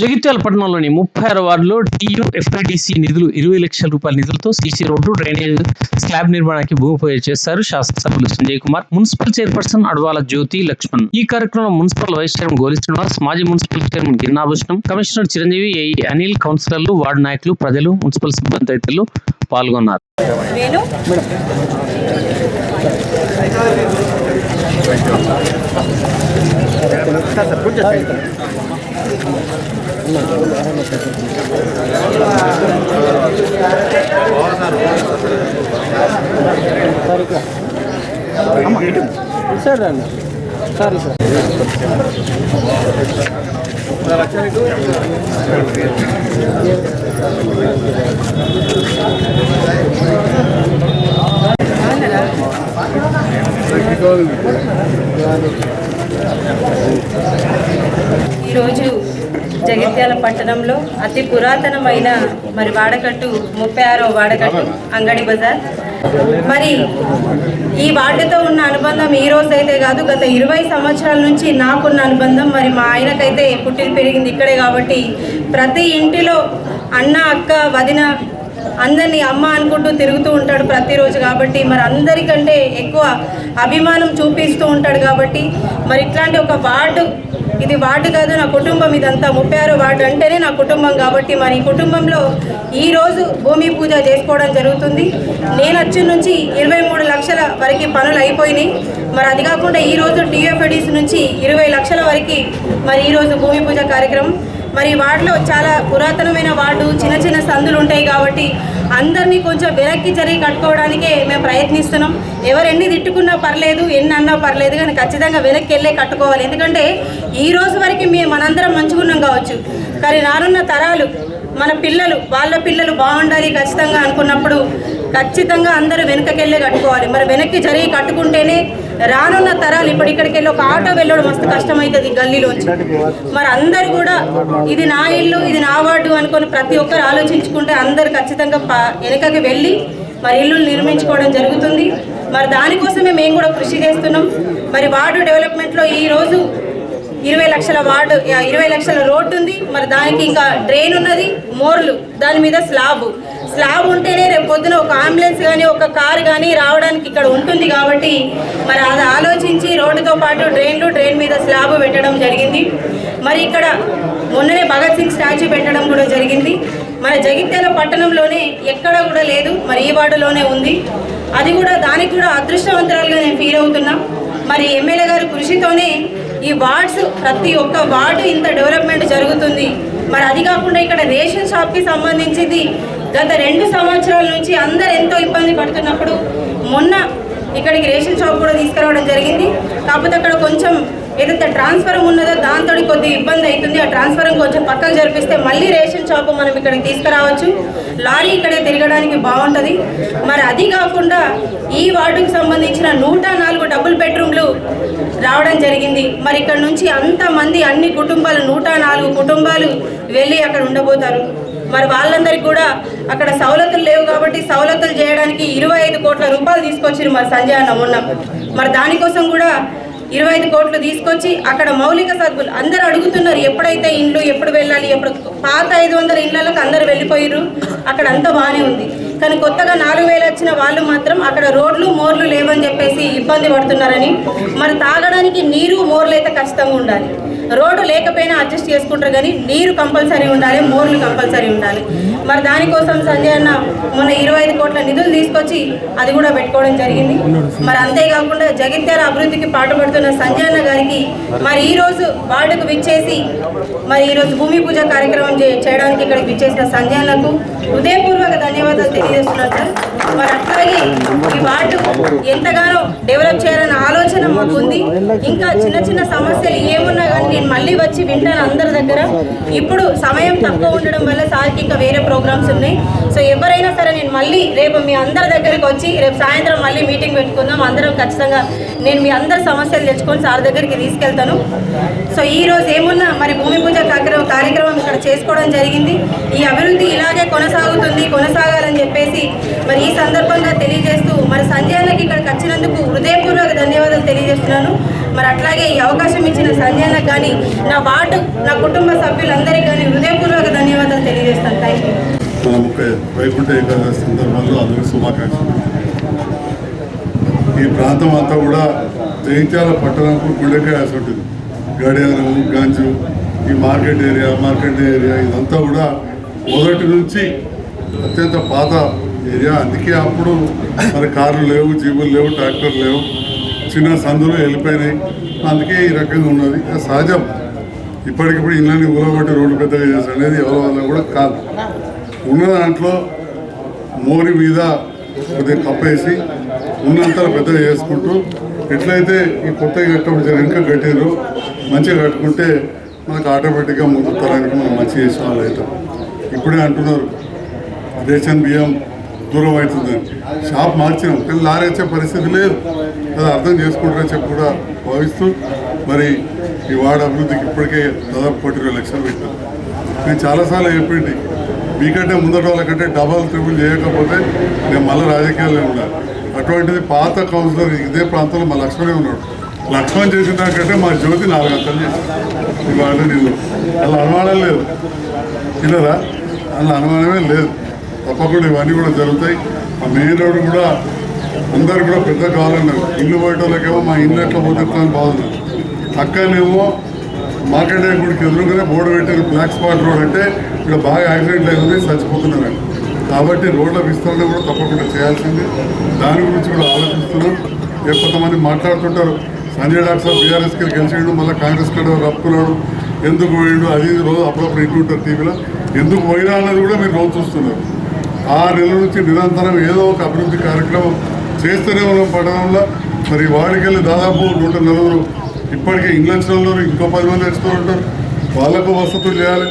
జగిత్యాల పట్టణంలోని ముప్పై ఆరు వార్డులో టీయూ ఎఫ్ఐడిసి నిధులు ఇరవై లక్షల రూపాయల నిధులతో సీసీ రోడ్డు డ్రైనేజ్ స్లాబ్ నిర్మాణానికి భూమి పూజ చేశారు శాసనసభ్యులు Sanjay Kumar. Municipal chairperson Adavala Jyothi Laxman. ఈ కార్యక్రమంలో municipal vice chairman Goli Srinivas మాజీ municipal chairman Girinabhushanam commissioner Chiranjeevi AE Anil కౌన్సిలర్లు వార్డు నాయకులు ప్రజలు మున్సిపల్ సిబ్బంది తదితరులు పాల్గొన్నారు. వేణు సార్ రండి సారీ సార్ ఈరోజు జగిత్యాల పట్టణంలో అతి పురాతనమైన మరి వాడకట్టు ముప్పై ఆరో వాడకట్టు అంగడి బజార్. మరి ఈ వార్డుతో ఉన్న అనుబంధం ఈ రోజు అయితే కాదు గత ఇరవై సంవత్సరాల నుంచి నాకున్న అనుబంధం. మరి మా ఆయనకైతే పుట్టిన పెరిగింది ఇక్కడే కాబట్టి ప్రతి ఇంటిలో అన్న అక్క వదిన అందరినీ అమ్మ అనుకుంటూ తిరుగుతూ ఉంటాడు ప్రతిరోజు కాబట్టి మరి అందరికంటే ఎక్కువ అభిమానం చూపిస్తూ ఉంటాడు కాబట్టి మరి ఇట్లాంటి ఒక వార్డు ఇది వార్డు కాదు నా కుటుంబం ఇదంతా. ముప్పై ఆరో వార్డు అంటేనే నా కుటుంబం కాబట్టి మరి ఈ కుటుంబంలో ఈరోజు భూమి పూజ చేసుకోవడం జరుగుతుంది. నేను వచ్చి నుంచి ఇరవై మూడు లక్షల వరకు పనులు అయిపోయినాయి. మరి అది కాకుండా ఈ రోజు నుంచి ఇరవై లక్షల వరకు మరి ఈరోజు భూమి పూజ కార్యక్రమం మరి వార్డులో చాలా పురాతనమైన వార్డు చిన్న చిన్న సందులు ఉంటాయి కాబట్టి అందరినీ కొంచెం వెనక్కి జరిగి కట్టుకోవడానికే మేము ప్రయత్నిస్తున్నాం. ఎవరు ఎన్ని తిట్టుకున్నా పర్లేదు ఎన్ని అన్నా పర్లేదు కానీ ఖచ్చితంగా వెనక్కి వెళ్ళే కట్టుకోవాలి. ఎందుకంటే ఈ రోజు వరకు మేము మనందరం మంచుకున్నాం కావచ్చు. కానీ రానున్న తరాలు మన పిల్లలు వాళ్ళ పిల్లలు బాగుండాలి ఖచ్చితంగా అనుకున్నప్పుడు ఖచ్చితంగా అందరూ వెనకకెళ్ళే కట్టుకోవాలి. మరి వెనక్కి జరిగి కట్టుకుంటేనే రానున్న తరాలు ఇప్పుడు ఇక్కడికి వెళ్ళి ఒక ఆటో వెళ్ళడం మస్తు కష్టమవుతుంది గల్లీలోంచి. మరి అందరు కూడా ఇది నా ఇల్లు ఇది నా వార్డు అనుకొని ప్రతి ఒక్కరు ఆలోచించుకుంటే అందరు ఖచ్చితంగా ప- వెనకకి వెళ్ళి మరి ఇల్లు నిర్మించుకోవడం జరుగుతుంది. మరి దానికోసమే మేము కూడా కృషి చేస్తున్నాం. మరి వార్డు డెవలప్మెంట్లో ఈ రోజు ఇరవై లక్షల వార్డు ఇరవై లక్షల రోడ్డు ఉంది మరి దానికి ఇంకా డ్రైన్ ఉన్నది మోర్లు దాని మీద స్లాబ్. స్లాబ్ ఉంటేనే రేపు పొద్దున ఒక అంబులెన్స్ కానీ ఒక కారు కానీ రావడానికి ఇక్కడ ఉంటుంది కాబట్టి మరి అది ఆలోచించి రోడ్డుతో పాటు డ్రైన్లు డ్రైన్ మీద స్లాబ్ పెట్టడం జరిగింది. మరి ఇక్కడ మొన్ననే భగత్ సింగ్ స్టాచ్యూ పెట్టడం కూడా జరిగింది. మన జగిత్యాల పట్టణంలోనే ఎక్కడ కూడా లేదు మరి ఈ వార్డులోనే ఉంది. అది కూడా దానికి కూడా అదృష్టవంతరాలుగా నేను ఫీల్ అవుతున్నా. మరి ఎమ్మెల్యే గారి కృషితోనే ఈ వార్డ్స్ ప్రతి ఒక్క వార్డు ఇంత డెవలప్మెంట్ జరుగుతుంది. మరి అది కాకుండా ఇక్కడ రేషన్ షాప్కి సంబంధించింది గత రెండు సంవత్సరాల నుంచి అందరు ఎంతో ఇబ్బంది పడుతున్నప్పుడు మొన్న ఇక్కడికి రేషన్ షాప్ కూడా తీసుకురావడం జరిగింది. కాకపోతే అక్కడ కొంచెం ఏదైతే ట్రాన్స్ఫరం ఉన్నదో దాంతో కొద్ది ఇబ్బంది అవుతుంది. ఆ ట్రాన్స్ఫరం కొంచెం పక్కకు జరిపిస్తే మళ్ళీ రేషన్ షాపు మనం ఇక్కడికి తీసుకురావచ్చు. లారీ ఇక్కడే తిరగడానికి బాగుంటుంది. మరి అది కాకుండా ఈ వార్డుకు సంబంధించిన నూట నాలుగు డబుల్ బెడ్రూమ్లు రావడం జరిగింది. మరి ఇక్కడ నుంచి అంతమంది అన్ని కుటుంబాలు నూట నాలుగు కుటుంబాలు వెళ్ళి అక్కడ ఉండబోతారు. మరి వాళ్ళందరికీ కూడా అక్కడ సవలతులు లేవు కాబట్టి సవలతులు చేయడానికి ఇరవై ఐదు కోట్ల రూపాయలు తీసుకొచ్చారు మరి సంజయ్ అన్న మొన్న. మరి దానికోసం కూడా ఇరవై ఐదు కోట్లు తీసుకొచ్చి అక్కడ మౌలిక సరుకులు అందరు అడుగుతున్నారు ఎప్పుడైతే ఇండ్లు ఎప్పుడు వెళ్ళాలి ఎప్పుడు పాత ఐదు వందల ఇళ్ళలోకి అందరు వెళ్ళిపోయారు అక్కడ అంతా బాగానే ఉంది. కానీ కొత్తగా నాలుగు వేలు వచ్చిన వాళ్ళు మాత్రం అక్కడ రోడ్లు మోర్లు లేవని చెప్పేసి ఇబ్బంది పడుతున్నారని. మరి తాగడానికి నీరు మోర్లు అయితే ఖచ్చితంగా ఉండాలి. రోడ్డు లేకపోయినా అడ్జస్ట్ చేసుకుంటారు కానీ నీరు కంపల్సరీ ఉండాలి మోర్లు కంపల్సరీ ఉండాలి. మరి దానికోసం సంజయ్ అన్న మొన్న ఇరవై ఐదు కోట్ల నిధులు తీసుకొచ్చి అది కూడా పెట్టుకోవడం జరిగింది. మరి అంతేకాకుండా జగిత్యాల అభివృద్ధికి పాటుపడుతున్న సంజయ్ అన్న గారికి మరి ఈరోజు వార్డుకు విచ్చేసి మరి ఈరోజు భూమి పూజ కార్యక్రమం చేయడానికి ఇక్కడికి విచ్చేసిన సంజయ్ అన్నకు హృదయపూర్వక ధన్యవాదాలు తెలియజేస్తున్నాను సార్. మరి అట్లాగే ఈ వార్డు ఎంతగానో డెవలప్ చేయాలన్న ఆలోచన మాకు ఉంది ఇంకా చిన్న చిన్న సమస్యలు ఏమున్నా కానీ నేను మళ్ళీ వచ్చి వింటాను అందరి దగ్గర. ఇప్పుడు సమయం తక్కువ ఉండడం వల్ల సార్కి ఇంకా వేరే ప్రోగ్రామ్స్ ఉన్నాయి. సో ఎవరైనా సరే నేను మళ్ళీ రేపు మీ అందరి దగ్గరికి వచ్చి రేపు సాయంత్రం మళ్ళీ మీటింగ్ పెట్టుకుందాం. అందరం ఖచ్చితంగా నేను మీ అందరి సమస్యలు తెచ్చుకొని సార్ దగ్గరికి తీసుకెళ్తాను. సో ఈ రోజు ఏమున్నా మరి భూమి పూజ కార్యక్రమం కార్యక్రమం ఇక్కడ చేసుకోవడం జరిగింది. ఈ అభివృద్ధి ఇలాగే కొనసాగుతుంది చెప్పేసి మరి ఈ సందర్భంగా తెలియజేస్తూ మరి సంజయ్ అన్నకి ఇక్కడికి వచ్చినందుకు హృదయపూర్వక ధన్యవాదాలు తెలియజేస్తున్నాను. మరి అట్లాగే ఈ అవకాశం ఇచ్చిన సంజయ్ అన్నకు కానీ నా వార్డు నా కుటుంబ సభ్యులందరికీ కానీ హృదయపూర్వక ధన్యవాదాలు తెలియజేస్తాను. థ్యాంక్ యూ మన వైకుంఠ ఏకాదశి సందర్భంలో అందరికీ శుభాకాంక్షలు. ఈ ప్రాంతం అంతా కూడా జైత్యాల పట్టణంకు గుండెకాయ ఉంటుంది గడియారం గంజు ఈ మార్కెట్ ఏరియా మార్కెట్ ఏరియా ఇదంతా కూడా మొదటి నుంచి అత్యంత పాత ఏరియా. అందుకే అప్పుడు మరి కార్లు లేవు జీబులు లేవు ట్రాక్టర్ లేవు. చిన్న సందులు వెళ్ళిపోయినాయి. అందుకే ఈ రకంగా ఉన్నది. సహజం. ఇప్పటికిప్పుడు ఇళ్ళని ఊరగొట్టి రోడ్డు పెద్దగా చేసి అనేది ఎవరి వల్ల కూడా కాదు. ఉన్న దాంట్లో మోరి మీద కొద్దిగా కప్పేసి ఉన్నంత పెద్దగా చేసుకుంటూ ఎట్లయితే ఈ కొత్తగా కట్టడం వెనక కట్టారు మంచిగా కట్టుకుంటే మనకు ఆటోమేటిక్గా ముందు తరానికి మనం మంచి చేసిన వాళ్ళు అవుతాం. ఇప్పుడే అంటున్నారు. రేషన్ బియ్యం దూరం అవుతుందని షాప్ మార్చినాం కానీ లారీ వచ్చే పరిస్థితి లేదు. అది అర్థం చేసుకుంటారని చెప్పి కూడా భావిస్తూ మరి ఈ వార్డు అభివృద్ధికి ఇప్పటికే దాదాపు కోటి ఇరవై లక్షలు పెట్టాం నేను చాలాసార్లు చెప్పింది మీకంటే ముందట వాళ్ళకంటే డబల్ ట్రిపుల్ చేయకపోతే నేను మళ్ళీ రాజకీయాల్లో ఉండాలి అటువంటిది పాత కౌన్సిలర్ ఇదే ప్రాంతంలో మా లక్ష్మణే ఉన్నాడు. లక్ష్మణ్ చేసిన దానికంటే మా జ్యోతి నాలుగు అంతలు చేశాను ఇవాళ నేను అలా అనుమానం లేదు. తినరా అలా అనుమానమే లేదు. తప్పకుండా ఇవన్నీ కూడా జరుగుతాయి. ఆ మెయిన్ రోడ్డు కూడా అందరు కూడా పెద్ద కావాలన్నారు ఇల్లు పోయేటోళ్ళకేమో మా ఇల్లు ఎట్లా పోతే బాగుంది అని మార్కెట్ గుడికి ఎదురుగానే బోర్డు పెట్టారు బ్లాక్ స్పాట్ రోడ్ అంటే ఇక్కడ బాగా యాక్సిడెంట్లు అవుతుంది చచ్చిపోతున్నారు. కాబట్టి రోడ్ల విస్తరణ కూడా తప్పకుండా చేయాల్సింది. దాని గురించి కూడా ఆలోచిస్తున్నాం. ఏ కొంతమంది మాట్లాడుతుంటారు. సంజయ్ డాక్టర్ బీఆర్ఎస్కి గెలిచేయడం మళ్ళీ కాంగ్రెస్ కడ రప్పుకున్నాడు ఎందుకు పోయిండు? అది రోజు అప్పుడప్పుడు ఇంటుంటారు టీవీలో. ఎందుకు పోయినా అన్నది కూడా మీరు రోజు చూస్తున్నారు. ఆ నెల నుంచి నిరంతరం ఏదో ఒక అభివృద్ధి కార్యక్రమం చేస్తూనే ఉన్నాం పట్టణంలో. మరి వాడికెళ్ళి దాదాపు నూట నలుగురు ఇప్పటికే ఇండ్లు వచ్చిన ఇంకో పది మంది వచ్చిన ఉంటారు. వాళ్ళకు వసతులు చేయాలి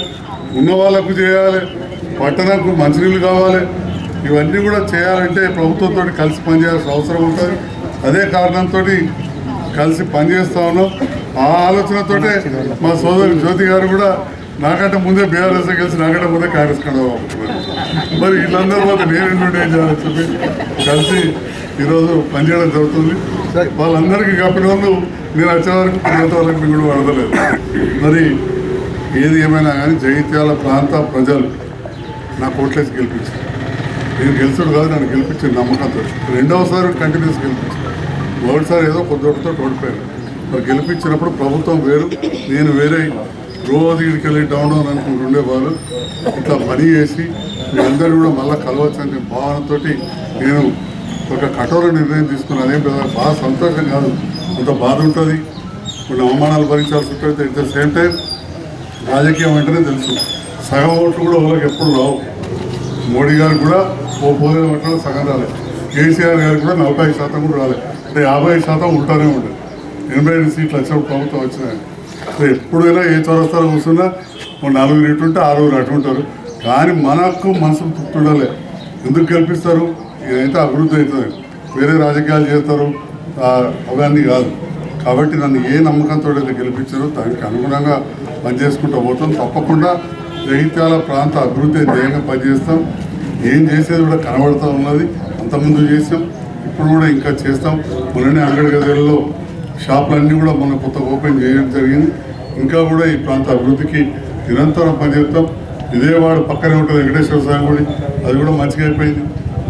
ఉన్న వాళ్ళకు చేయాలి పట్టణకు మంచినీళ్ళు కావాలి. ఇవన్నీ కూడా చేయాలంటే ప్రభుత్వంతో కలిసి పనిచేయాల్సిన అవసరం ఉంటుంది. అదే కారణంతో కలిసి పనిచేస్తా ఉన్నాం. ఆ ఆలోచనతోటే మా సోదరి జ్యోతి గారు కూడా నాకంటే ముందే బీఆర్ఎస్ కలిసి నాకంటే ముందే కాంగ్రెస్ కండవ మరి వీళ్ళందరూ పోతే నేను ఎందుకు ఏం చేయాలని చెప్పి కలిసి ఈరోజు పనిచేయడం జరుగుతుంది. వాళ్ళందరికీ కప్పిన వాళ్ళు నేను వచ్చే వరకు తిరిగేంత వరకు మీకు కూడా వడదలేదు మరి ఏది ఏమైనా కానీ జగిత్యాల ప్రాంత ప్రజలు నా కోట్లేసి గెలిపించారు. నేను గెలిచాడు కాదు నన్ను గెలిపించిన నమ్మకంతో రెండవసారి కంటిన్యూస్ గెలిపించాను మొదటిసారి ఏదో కొద్దితో ఓడిపోయాను. మరి గెలిపించినప్పుడు ప్రభుత్వం వేరు నేను వేరే. గోవా దగ్గరికి వెళ్ళి డౌన్ డౌన్ అనుకుంటూ ఉండేవారు ఇట్లా పని చేసి మీరందరూ కూడా మళ్ళీ కలవచ్చని భావనతో నేను ఒక కఠోర నిర్ణయం తీసుకున్నాను. అదే పెద్ద బాగా సంతోషం కాదు. కొంత బాధ ఉంటుంది. కొన్ని అవమానాలు భరించాల్సి ఉంటుంది. ఎట్ ద సేమ్ టైం రాజకీయం అంటేనే తెలుసు. సగం ఓట్లు కూడా వాళ్ళకి ఎప్పుడు రావు. మోడీ గారు కూడా ఓ పోలే ఓట్లు సగం రాలేదు కేసీఆర్ గారు కూడా నలభై శాతం కూడా రాలేదు అంటే యాభై శాతం ఉంటానే ఉండదు ఎనభై ఐదు సీట్లు వచ్చినప్పుడు ప్రభుత్వం వచ్చినాయి. అసలు ఎప్పుడైనా ఏ చౌరస్తాలో కూర్చున్నా నలుగురు ఇటు ఉంటే ఆరుగురు అటుంటారు కానీ మనకు మనసు తృప్తి ఉండాలి ఎందుకు గెలిపిస్తారు ఇదైతే అభివృద్ధి అవుతుంది. వేరే రాజకీయాలు చేస్తారు. అవన్నీ కాదు. కాబట్టి నన్ను ఏ నమ్మకంతో అయితే గెలిపించారో దానికి అనుగుణంగా పనిచేసుకుంటూ పోతాం. తప్పకుండా జగిత్యాల ప్రాంత అభివృద్ధి ధ్యేయంగా పనిచేస్తాం. ఏం చేసేది కూడా కనబడుతూ ఉన్నది. అంతకుముందు చేసాం. ఇప్పుడు కూడా ఇంకా చేస్తాం. మొన్ననే అంగడి గదిలో షాపులన్నీ కూడా మొన్న కొత్త ఓపెన్ చేయడం జరిగింది. ఇంకా కూడా ఈ ప్రాంత అభివృద్ధికి నిరంతరం పనిచేస్తాం. విజయవాడ పక్కనే ఉంటుంది వెంకటేశ్వర స్వామి గుడి. అది కూడా మంచిగా అయిపోయింది.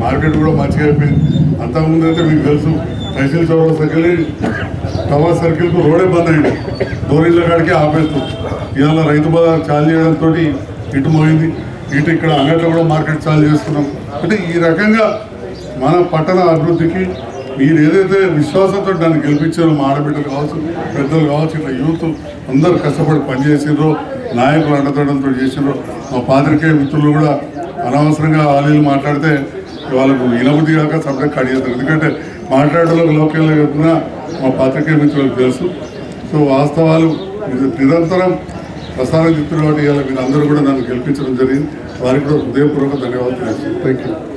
మార్కెట్ కూడా మంచిగా అయిపోయింది. అంతకుముందు అయితే మీకు తెలుసు తహసీల్ చౌరస్తాకి సర్కిల్ టవర్ సర్కిల్కు రోడే బంద్ అయింది. దోరిళ్ళ కాడికి ఆపేస్తాం. ఇవాళ రైతు బజార్ చాలు చేయడంతో ఇటు మోయింది ఇటు ఇక్కడ అంగట్లో కూడా మార్కెట్ చాలు చేస్తున్నాం. అంటే ఈ రకంగా మన పట్టణ అభివృద్ధికి మీరు ఏదైతే విశ్వాసంతో దాన్ని గెలిపించారో మా ఆడబిడ్డలు కావచ్చు పెద్దలు కావచ్చు ఇట్లా యూత్ అందరూ కష్టపడి పనిచేసిండ్రో నాయకులు అండతడంతో చేసినారో మా పాత్రికేయ మిత్రులు కూడా అనవసరంగా ఆలీలు మాట్లాడితే వాళ్ళకు వినబుద్ధి కాక సబ్జెక్ట్ అడిగేస్తారు ఎందుకంటే మాట్లాడేందుకు లోకల్ చెప్పినా మా పాత్రికేయ మిత్రులకు తెలుసు. సో వాస్తవాలు ఇది నిరంతరం ప్రసారం చెప్తున్న ఇవాళ మీరు అందరూ కూడా నన్ను గెలిపించడం జరిగింది. వారికి కూడా హృదయపూర్వక ధన్యవాదాలు థ్యాంక్ యూ